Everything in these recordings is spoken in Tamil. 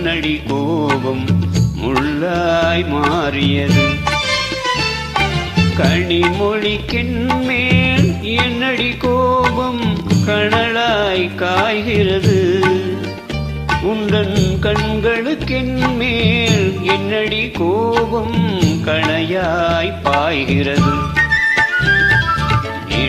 மேல் கோபம் முள்ளாய் மாறியது. கனிமொழிக்கின்மேல் என்னடி கோபம் கணலாய் காய்கிறது. உந்தன் கண்களுக்கென் மேல் என்னடி கோபம் கணையாய் பாய்கிறது.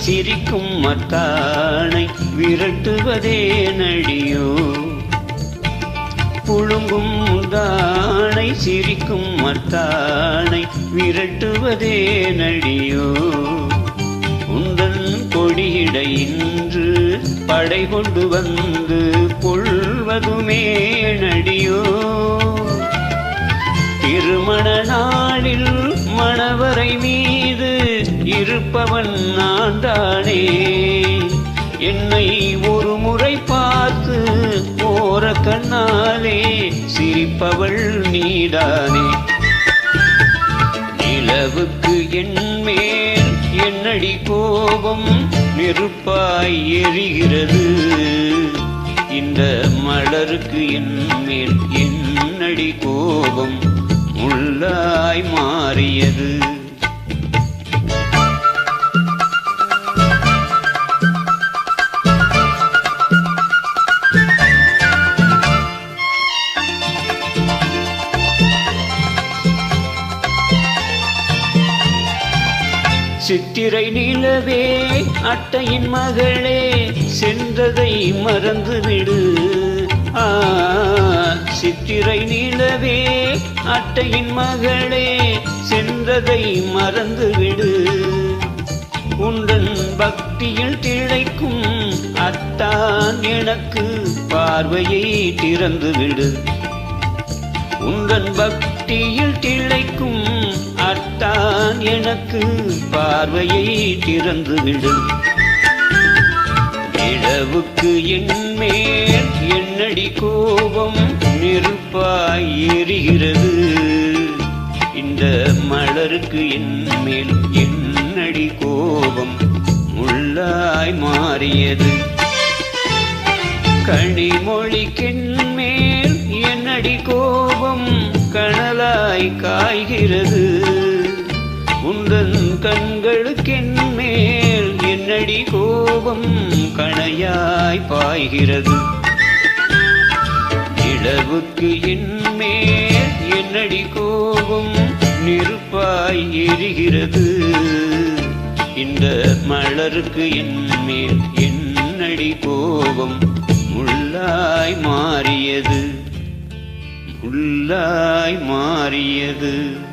சிரிக்கும் மத்தானை விரட்டுவதே நடியோ. புழுங்கும் தானை சிரிக்கும் மத்தானை விரட்டுவதே நடியோ. உந்தன் கொடியிட இன்று படை கொண்டு வந்து கொள்வதுமே நடியோ. திருமண நாளில் மணவரை மீ இருப்பவன் நான் தானே என்னை ஒரு முறை பார்த்து போற கண்ணாலே சிரிப்பவள் நீதானே. நிலவுக்கு என்மேல் என்னடி கோபம் நெருப்பாய் எரிகிறது. இந்த மலருக்கு என்மேல் என்னடி கோபம் முள்ளாய் மாறியது. சித்திரை நிலவே அட்டையின் மகளே சென்றதை மறந்துவிடு ஆ சித்திரை நிலவே அட்டையின் மகளே சென்றதை மறந்துவிடு உந்தன் பக்தியில் திளைக்கும் அத்தான் எனக்கு பார்வையை திறந்துவிடு உந்தன் பக்தியில் திளைக்கும் தான் எனக்கு பார்வையை திறந்துவிடும். நிலவுக்கு என்மேல் என்னடி கோபம் நெருப்பாய் எரிகிறது இந்த மலருக்கு என்மேல் என்னடி கோபம் முள்ளாய் மாறியது. கனிமொழிக்கென்மேல் என்னடி கோபம் கனலாய் காய்கிறது. உந்தன் கண்களுக்கென் மேல் என்னடி கோபம் கணையாய் பாய்கிறது? இளவுக்கு என்மேல் என்னடி கோபம் நெருப்பாய் எரிகிறது? இந்த மலருக்கு என்மேல் என்னடி கோபம் முள்ளாய் மாறியது? முள்ளாய் மாறியது.